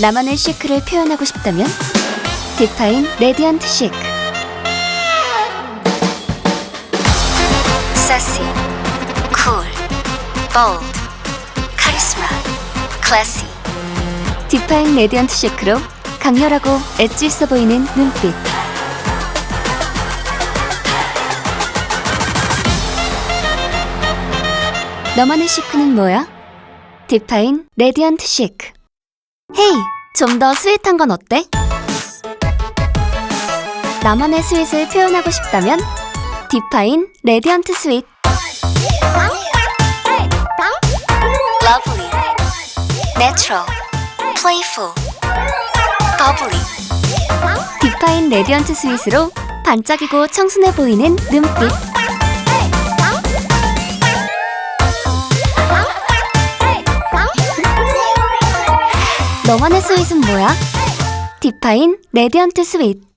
나만의 시크를 표현하고 싶다면? 디파인 레디언트 시크. sassy, cool, bold, 카리스마, classy. 디파인 레디언트 시크로 강렬하고 엣지 있어 보이는 눈빛. 너만의 시크는 뭐야? 디파인 레디언트 시크 헤이, 좀 더 스윗한 건 어때? 나만의 스윗을 표현하고 싶다면 디파인 레디언트 스윗. Lovely, natural, playful, bubbly 디파인 레디언트 스윗으로 반짝이고 청순해 보이는 눈빛 너만의 스윗은 뭐야? 디파인 레디언트 스윗